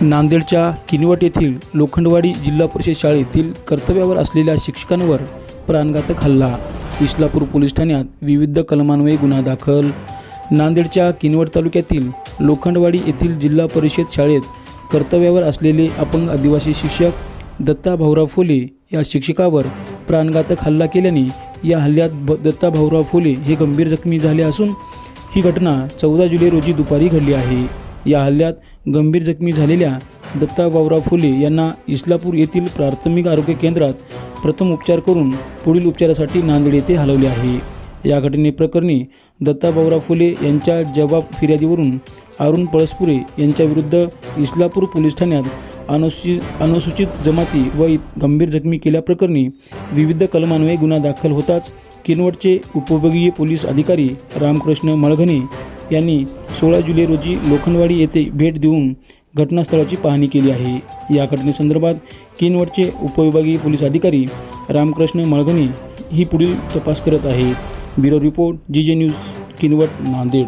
नांदेडच्या किनवट येथील लोखंडवाडी जिल्हा परिषद शाळेतील कर्तव्यावर असलेल्या शिक्षकांवर प्राणघातक हल्ला. इस्लापूर पोलीस ठाण्यात विविध कलमान्वये गुन्हा दाखल. नांदेडच्या किनवट तालुक्यातील लोखंडवाडी येथील जिल्हा परिषद शाळेत कर्तव्यावर असलेले अपंग आदिवासी शिक्षक दत्ता भाऊराव फुले या शिक्षकावर प्राणघातक हल्ला केल्याने या हल्ल्यात ब दत्ता भाऊराव फुले हे गंभीर जखमी झाले असून ही घटना चौदा जुलै रोजी दुपारी घडली आहे. या हल्ल्यात गंभीर जखमी झालेल्या दत्ता वावरा फुले यांना इस्लापूर येथील प्राथमिक आरोग्य केंद्रात प्रथम उपचार करून पुढील उपचारासाठी नांदेड येथे हलवले आहे. या घटनेप्रकरणी दत्ता बावरा फुले यांच्या जबाब फिर्यादीवरून अरुण पळसपुरे यांच्याविरुद्ध इस्लापूर पोलीस ठाण्यात अनुसूचित अनुसूचित जमाती व गंभीर जखमी केल्याप्रकरणी विविध कलमान्वये गुन्हा दाखल होताच किनवटचे उपविभागीय पोलीस अधिकारी रामकृष्ण मळघने यांनी सोळा जुलै रोजी लोखंडवाडी येथे भेट देऊन घटनास्थळाची पाहणी केली आहे. या घटनेसंदर्भात किनवटचे उपविभागीय पोलीस अधिकारी रामकृष्ण मळघने ही पुढील तपास करत आहेत. ब्युरो रिपोर्ट जी जे न्यूज किनवट नांदेड.